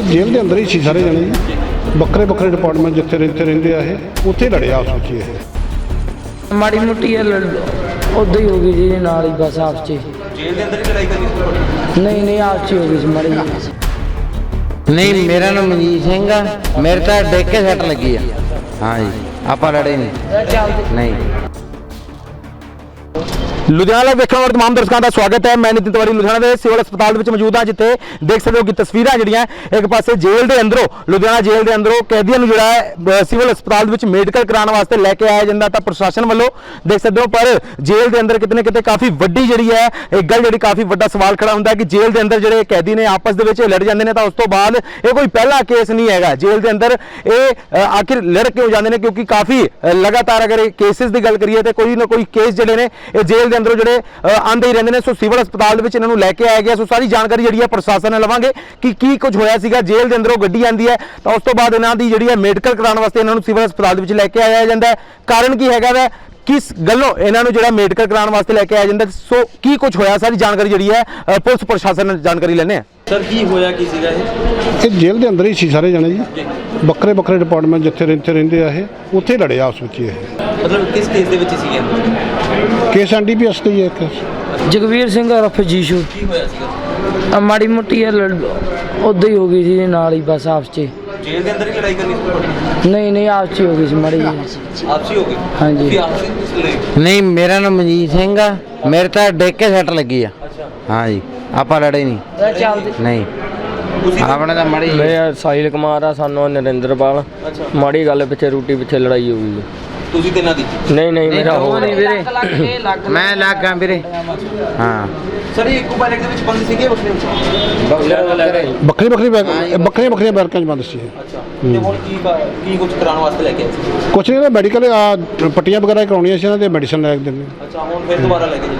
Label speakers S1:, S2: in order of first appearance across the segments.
S1: ਇਹ ਜੇਲ੍ਹ ਦੇ ਅੰਦਰ ਹੀ ਸੀ ਸਾਰੇ ਜਣੇ ਜੀ। ਵੱਖਰੇ ਵੱਖਰੇ ਡਿਪਾਰਟਮੈਂਟ ਜਿੱਥੇ ਰਹਿੰਦੇ ਰਹਿੰਦੇ ਆ ਇਹ ਉੱਥੇ ਹੀ ਲੜੇ ਆਪਸ ਵਿੱਚ ਇਹ।
S2: ਮਾੜੀ ਮੁੱਟੀ ਹੈ ਲੜ ਉਦਾਂ ਹੀ ਹੋ ਗਈ ਜੀ ਨਾਲ ਹੀ ਬਸ ਆਪਸ ਚ।
S3: ਜੇਲ੍ਹ ਦੇ ਅੰਦਰ ਹੀ ਲੜਾਈ ਤੁਹਾਡੀ?
S2: ਨਹੀਂ ਨਹੀਂ ਆਪਸ ਚ ਹੀ ਗਈ ਸੀ ਮਾੜੀ।
S4: ਨਹੀਂ ਮੇਰਾ ਨਾਮ ਮਨਜੀਤ ਸਿੰਘ ਆ। ਮੇਰੇ ਤਾਂ ਡਿੱਗ ਕੇ ਸੱਟ ਲੱਗੀ ਆ। ਹਾਂ ਜੀ ਆਪਾਂ ਲੜੇ ਨਹੀਂ। ਨਹੀਂ।
S5: ਲੁਧਿਆਣਾ ਲਾਈਵ ਵੇਖਣ ਵਾਲੇ ਤਮਾਮ ਦਰਸ਼ਕਾਂ ਦਾ ਸਵਾਗਤ ਹੈ। ਮੈਂ ਨਿਤਿਨ ਤਿਵਾੜੀ ਲੁਧਿਆਣਾ ਦੇ ਸਿਵਲ ਹਸਪਤਾਲ ਵਿੱਚ ਮੌਜੂਦ ਹਾਂ, ਜਿੱਥੇ ਦੇਖ ਸਕਦੇ ਹੋ ਕਿ ਤਸਵੀਰਾਂ ਜਿਹੜੀਆਂ ਇੱਕ ਪਾਸੇ ਜੇਲ੍ਹ ਦੇ ਅੰਦਰੋਂ, ਲੁਧਿਆਣਾ ਜੇਲ੍ਹ ਦੇ ਅੰਦਰੋਂ ਕੈਦੀਆਂ ਨੂੰ ਜਿਹੜਾ ਹੈ ਸਿਵਲ ਹਸਪਤਾਲ ਦੇ ਵਿੱਚ ਮੈਡੀਕਲ ਕਰਾਉਣ ਵਾਸਤੇ ਲੈ ਕੇ ਆਇਆ ਜਾਂਦਾ ਤਾਂ ਪ੍ਰਸ਼ਾਸਨ ਵੱਲੋਂ ਦੇਖ ਸਕਦੇ ਹੋ, ਪਰ ਜੇਲ੍ਹ ਦੇ ਅੰਦਰ ਕਿਤੇ ਨਾ ਕਿਤੇ ਕਾਫੀ ਵੱਡੀ ਜਿਹੜੀ ਹੈ ਇੱਕ ਗੱਲ ਜਿਹੜੀ ਕਾਫੀ ਵੱਡਾ ਸਵਾਲ ਖੜਾ ਹੁੰਦਾ ਕਿ ਜੇਲ੍ਹ ਦੇ ਅੰਦਰ ਜਿਹੜੇ ਕੈਦੀ ਨੇ ਆਪਸ ਦੇ ਵਿੱਚ ਲੜ ਜਾਂਦੇ ਨੇ ਤਾਂ ਉਸ ਤੋਂ ਬਾਅਦ ਇਹ ਕੋਈ ਪਹਿਲਾ ਕੇਸ ਨਹੀਂ ਹੈਗਾ। ਜੇਲ੍ਹ ਦੇ ਅੰਦਰ ਇਹ ਆਖਿਰ ਲੜ ਕਿਉਂ ਜਾਂਦੇ ਨੇ? ਕਿਉਂਕਿ ਕਾਫੀ ਲਗਾਤਾਰ ਅਗਰ ਇਹ ਕੇਸਿਸ ਦੀ ਗੱਲ ਕਰੀਏ ਤੇ ਕੋਈ ਨਾ ਕੋਈ ਕੇਸ ਜਿਹੜੇ ਨੇ, ਇਹ ਜੇਲ੍ਹ ਦੇ ਅੰਦਰੋਂ ਜਿਹੜੇ ਅ, ਆਉਂਦੇ ਹੀ ਰਹਿੰਦੇ ਨੇ। ਸੋ ਸਿਵਲ ਹਸਪਤਾਲ ਦੇ ਵਿੱਚ ਇਹਨਾਂ ਨੂੰ ਲੈ ਕੇ ਆਇਆ ਗਿਆ। ਸੋ ਸਾਰੀ ਜਾਣਕਾਰੀ ਜਿਹੜੀ ਹੈ ਪ੍ਰਸ਼ਾਸਨ ਨਾਲ ਲਵਾਂਗੇ ਕਿ ਕੀ ਕੁਝ ਹੋਇਆ ਸੀਗਾ। ਜੇਲ੍ਹ ਦੇ ਅੰਦਰੋਂ ਗੱਡੀ ਆਂਦੀ ਹੈ। ਤਾਂ ਉਸ ਤੋਂ ਬਾਅਦ ਇਹਨਾਂ ਦੀ ਜਿਹੜੀ ਹੈ ਮੈਡੀਕਲ ਕਰਾਉਣ ਵਾਸਤੇ ਇਹਨਾਂ ਨੂੰ ਸਿਵਲ ਹਸਪਤਾਲ ਦੇ ਵਿੱਚ ਲੈ ਕੇ ਆਇਆ ਜਾਂਦਾ ਹੈ। ਕਾਰਨ ਕੀ ਹੈਗਾ ਵੈ? ਕਿਸ ਗੱਲੋਂ ਇਹਨਾਂ ਨੂੰ ਜਿਹੜਾ ਮੈਡੀਕਲ ਕਰਾਉਣ ਵਾਸਤੇ ਲੈ ਕੇ ਆਇਆ ਜਾਂਦਾ ਸੋ ਕੀ ਕੁਝ ਹੋਇਆ? ਸਾਰੀ ਜਾਣਕਾਰੀ ਜਿਹੜੀ ਹੈ ਪੁਲਿਸ ਪ੍ਰਸ਼ਾਸਨ ਨਾਲ ਜਾਣਕਾਰੀ ਲੈਣੇ ਆ
S3: ਸਰ ਕੀ ਹੋਇਆ? ਕੀ ਸੀਗਾ ਇਹ?
S1: ਇਹ ਜੇਲ੍ਹ ਦੇ ਅੰਦਰ ਹੀ ਸੀ ਸਾਰੇ ਜਣੇ ਜੀ। ਵੱਖਰੇ ਵੱਖਰੇ ਡਿਪਾਰਟਮੈਂਟ ਜਿੱਥੇ ਰਹਿੰਦੇ ਰਹਿੰਦੇ ਆ ਇਹ ਉੱਥੇ ਲੜੇ ਆਪਸ ਵਿੱਚ ਇਹ।
S3: ਮਤਲਬ ਕਿਸ ਕੇਸ ਦੇ ਵਿੱਚ ਸੀਗੇ?
S1: ਕੇਸ ਐਨਡੀਪੀਐਸ ਤੇ ਹੀ ਹੈ ਇੱਕ।
S2: ਜਗਵੀਰ ਸਿੰਘ ਰਫ ਜੀਸ਼ੂ।
S3: ਕੀ ਹੋਇਆ ਸੀਗਾ?
S2: ਆ ਮਾੜੀ ਮੁੱਟੀ ਉਦਾਂ ਹੀ ਹੋ ਗਈ ਸੀ ਨਾਲ ਹੀ ਬਸ ਆਪਸ ਚ।
S3: ਜੇਲ੍ਹ ਦੇ ਅੰਦਰ ਹੀ ਲੜਾਈ ਕਰਨੀ ਸੀ ਤੁਹਾਡੀ?
S2: ਨਹੀਂ ਨਹੀਂ ਆਪਸ ਚ ਹੀ ਹੋ ਗਈ ਸੀ ਮਾੜੀ।
S3: ਆਪਸੀ ਹੋ ਗਈ?
S2: ਹਾਂਜੀ।
S3: ਨਹੀਂ
S4: ਮੇਰਾ ਨਾਮ ਮਨਜੀਤ ਸਿੰਘ ਆ। ਮੇਰੇ ਤਾਂ ਡਿੱਗ ਕੇ ਸੱਟ ਲੱਗੀ ਆ।
S3: ਅੱਛਾ।
S4: ਹਾਂ ਜੀ ਆਪਾਂ ਲੜੇ ਨਹੀਂ। ਨਹੀਂ।
S3: ਤੁਸੀਂ
S4: ਆਪਣੇ ਤਾਂ ਮੜੀ
S6: ਮੈਂ ਸਾਹਿਲ ਕੁਮਾਰ ਆ ਸਾਨੂੰ ਨਰਿੰਦਰਪਾਲ।
S3: ਅੱਛਾ।
S6: ਮਾੜੀ ਗੱਲ ਪਿੱਛੇ ਰੋਟੀ ਪਿੱਛੇ ਲੜਾਈ ਹੋ ਗਈ।
S3: ਤੁਸੀਂ ਤੇ ਨਾ ਦੀ?
S6: ਨਹੀਂ ਨਹੀਂ ਮੇਰਾ ਹੋ
S4: ਨਹੀਂ ਵੀਰੇ। ਮੈਂ ਲੱਗਾ ਵੀਰੇ। ਹਾਂ।
S3: ਸਰ ਇਹ ਇੱਕੋ ਬਾਈਕ ਦੇ ਵਿੱਚ ਬੰਦ ਸੀਗੇ ਵੱਖਰੇ
S1: ਵੱਖਰੀ ਵੱਖਰੀ ਬੈਗ ਵੱਖਰੀਆਂ ਵੱਖਰੀਆਂ ਬੈਰਕਾਂ 'ਚ ਬੰਦ ਸੀ।
S3: ਅੱਛਾ। ਤੇ ਹੁਣ ਕੀ ਕਾ- ਕੁਝ ਕਰਾਉਣ ਵਾਸਤੇ ਲੈ ਕੇ ਆਏ
S1: ਕੁਛ ਨਹੀਂ ਮੈਡੀਕਲ ਪੱਟੀਆਂ ਵਗੈਰਾ ਕਰਾਉਣੀਆਂ ਸੀ ਇਹਨਾਂ ਦੇ ਮੈਡੀਸਨ ਲੈ ਕੇ ਦੇਣੀ
S3: ਅੱਛਾ ਹੁਣ ਫਿਰ ਦੁਬਾਰਾ ਲੈ ਕੇ ਜੀ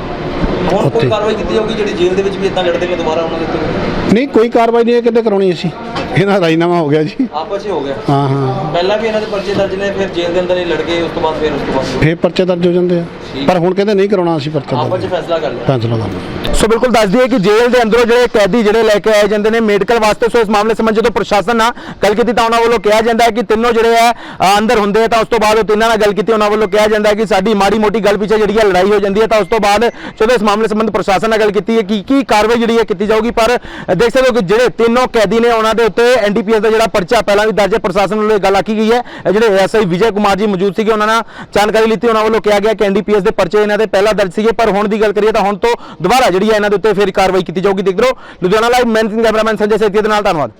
S3: ਹੁਣ ਕੋਈ ਕਾਰਵਾਈ ਕੀਤੀ ਜਾਊਗੀ ਜਿਹੜੀ ਜੇਲ੍ਹ ਦੇ ਵਿੱਚ ਵੀ ਇਦਾਂ ਲੜਦੇ ਨੇ ਦੁਬਾਰਾ ਉਹਨਾਂ ਦੇ ਉੱਤੇ?
S1: ਨਹੀਂ ਕੋਈ ਕਾਰਵਾਈ ਨਹੀਂ ਇਹ ਕਿਤੇ ਕਰਾਉਣੀ ਸੀ ਇਹਨਾਂ ਦਾ ਰਾਜੀਨਾਮਾ ਹੋ ਗਿਆ ਜੀ।
S3: ਆਪਸ 'ਚ ਹੋ ਗਿਆ?
S1: ਹਾਂ ਹਾਂ।
S3: ਪਹਿਲਾਂ ਵੀ ਇਹਨਾਂ ਦੇ ਪਰਚੇ ਦਰਜ ਨੇ ਫਿਰ ਜੇਲ੍ਹ ਦੇ ਅੰਦਰ ਹੀ ਲੜ ਗਏ ਉਸ ਤੋਂ ਬਾਅਦ ਫਿਰ ਉਸ ਤੋਂ ਬਾਅਦ।
S1: ਫੇਰ ਪਰਚੇ ਦਰਜ ਹੋ ਜਾਂਦੇ ਆ। ਪਰ ਹੁਣ ਕਹਿੰਦੇ ਨਹੀਂ ਕਰਾਉਣਾ ਅਸੀਂ ਪਰਚਾ
S3: ਆਪਸ 'ਚ
S1: ਦਰਜ
S3: ਫੈਸਲਾ ਕਰ ਲਿਆ।
S1: ਫੈਸਲਾ ਕਰਨਾ
S5: ਸੋ ਬਿਲਕੁਲ ਦੱਸ ਦਈਏ ਕਿ ਜੇਲ੍ਹ ਦੇ ਅੰਦਰੋਂ ਜਿਹੜੇ ਕੈਦੀ ਜਿਹੜੇ ਲੈ ਕੇ ਆਏ ਜਾਂਦੇ ਨੇ ਮੈਡੀਕਲ ਵਾਸਤੇ ਸੋ ਇਸ ਮਾਮਲੇ ਸੰਬੰਧ ਜਦੋਂ ਪ੍ਰਸ਼ਾਸਨ ਨਾਲ ਗੱਲ ਕੀਤੀ ਤਾਂ ਉਹਨਾਂ ਵੱਲੋਂ ਕਿਹਾ ਜਾਂਦਾ ਹੈ ਕਿ ਤਿੰਨੋਂ ਜਿਹੜੇ ਹੈ ਅ, ਅੰਦਰ ਹੁੰਦੇ ਆ ਤਾਂ ਉਸ ਤੋਂ ਬਾਅਦ ਉਹ ਤਿੰਨਾਂ ਨਾਲ ਗੱਲ ਕੀਤੀ ਉਹਨਾਂ ਵੱਲੋਂ ਕਿਹਾ ਜਾਂਦਾ ਹੈ ਕਿ ਸਾਡੀ ਮਾੜੀ ਮੋਟੀ ਗੱਲ ਪਿੱਛੇ ਜਿਹੜੀ ਹੈ ਲੜਾਈ ਹੋ ਜਾਂਦੀ ਹੈ ਤਾਂ ਉਸ ਤੋਂ ਬਾਅਦ ਜਦੋਂ ਇਸ ਮਾਮਲੇ ਸੰਬੰਧ ਪ੍ਰਸ਼ਾਸਨ ਨਾਲ ਗੱਲ ਕੀਤੀ ਹੈ ਕਿ ਕੀ ਕਾਰਵਾਈ ਜਿਹੜੀ ਹੈ ਕੀਤੀ ਜਾਊਗੀ ਪਰ ਦੇਖ ਸਕਦੇ ਹੋ ਕਿ ਜਿਹੜੇ ਤਿੰਨੋਂ ਕੈਦੀ ਨੇ ਉਹਨਾਂ ਦੇ ਉੱਤੇ ਐਨਡੀਪੀਐਸ ਦਾ ਜਿਹੜਾ ਪਰਚਾ ਪਹਿਲਾਂ ਵੀ ਦਰਜ ਹੈ ਪ੍ਰਸ਼ਾਸਨ ਵੱਲੋਂ ਇਹ ਗੱਲ ਆਖੀ ਗਈ ਹੈ। ਇਹ ਜਿਹੜੇ ਐਸਆਈ ਵਿਜੇ ਕੁਮਾਰ ਜੀ ਮੌਜੂਦ ਸੀਗੇ ਉਹਨਾਂ ਨਾਲ ਜਾਣਕਾਰੀ ਲਿੱਤੀ ਉਹਨਾਂ ਵੱਲੋਂ ਕਿਹਾ ਗਿਆ ਕਿ ਐਨਡੀਪੀਐਸ ਦੇ ਪਰਚੇ ਇਹਨਾਂ ਦੇ ਪਹਿਲਾਂ ਦਰਜ ਸੀਗੇ, ਪਰ ਹੁਣ ਦੀ ਗੱਲ ਕਰੀਏ ਤਾਂ ਹੁਣ ਤੋਂ ਦੁਬਾਰਾ ਜਿਹੜੀ ਹੈ ਇਹਨਾਂ ਦੇ ਉੱਤੇ ਫਿਰ ਕਾਰਵਾਈ ਕੀਤੀ ਜਾਊਗੀ। ਦੇਖਦੇ ਰਹੋ। ਲੁਧਿਆਣਾ ਲਾਈਵ ਮੈਨ ਸਿੰਘ ਕੈਮਰਾਮੈਨ ਸੰਜੇ ਸੇਤੀ ਦੇ ਨਾਲ, ਧੰਨਵਾਦ।